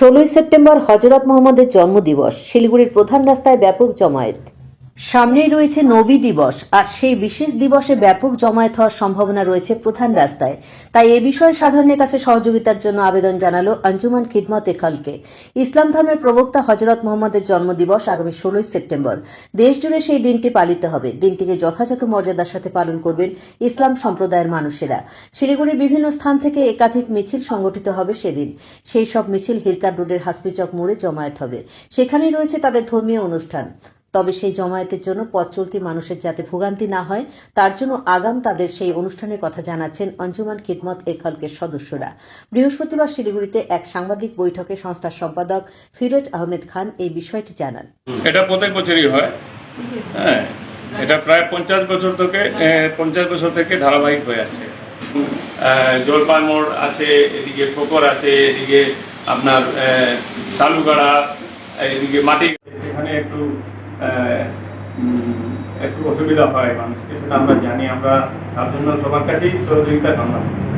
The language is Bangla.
ষোলোই সেপ্টেম্বর হজরত মোহাম্মদের জন্মদিবস। শিলিগুড়ির প্রধান রাস্তায় ব্যাপক জমায়েত। সামনেই রয়েছে নবী দিবস, আর সেই বিশেষ দিবসে ব্যাপক জমায়েত হওয়ার সম্ভাবনা রয়েছে প্রধান রাস্তায়। তাই এ বিষয়ে সাধারণের কাছে সহযোগিতার জন্য আবেদন জানালো আঞ্জুমান খিদমত এখালকে। ইসলাম ধর্মের প্রবক্তা হজরত মোহাম্মদের জন্মদিবস আগামী ষোলোই সেপ্টেম্বর। দেশজুড়ে সেই দিনটি পালিত হবে। দিনটিকে যথাযথ মর্যাদার সাথে পালন করবেন ইসলাম সম্প্রদায়ের মানুষেরা। শিলিগুড়ির বিভিন্ন স্থান থেকে একাধিক মিছিল সংগঠিত হবে সেদিন। সেই সব মিছিল হিলকার রোডের হাসপিচক মোড়ে জমায়েত হবে। সেখানেই রয়েছে তাদের ধর্মীয় অনুষ্ঠান। তবে সেই জমায়েতের জন্য পথ চলতি মানুষের যাতে ভোগান্তি না হয় তার জন্য আগাম তাদের সেই অনুষ্ঠানের কথা জানাচ্ছেন অঞ্জুমান খিদমত এখালকের সদস্যরা। বৃহস্পতিবার শিলিগুড়িতে এক সাংবাদিক বৈঠকে সংস্থার সম্পাদক ফিরোজ আহমেদ খান এই বিষয়টি জানান। এটা প্রত্যেক বছরই হয়। হ্যাঁ এটা প্রায় পঞ্চাশ বছর থেকে পঞ্চাশ বছর থেকে ধারাবাহিক হয়ে আসছে। জলপাই মোড় আছে এদিকে ঠোকর আছে এদিকে আপনার আহ, শালুগাড়া এদিকে মাটি। সেখানে একটু একটু অসুবিধা হয় মানুষকে, সেটা আমরা জানি। আমরা তার জন্য সবার কাছেই সহযোগিতা কামনা করি।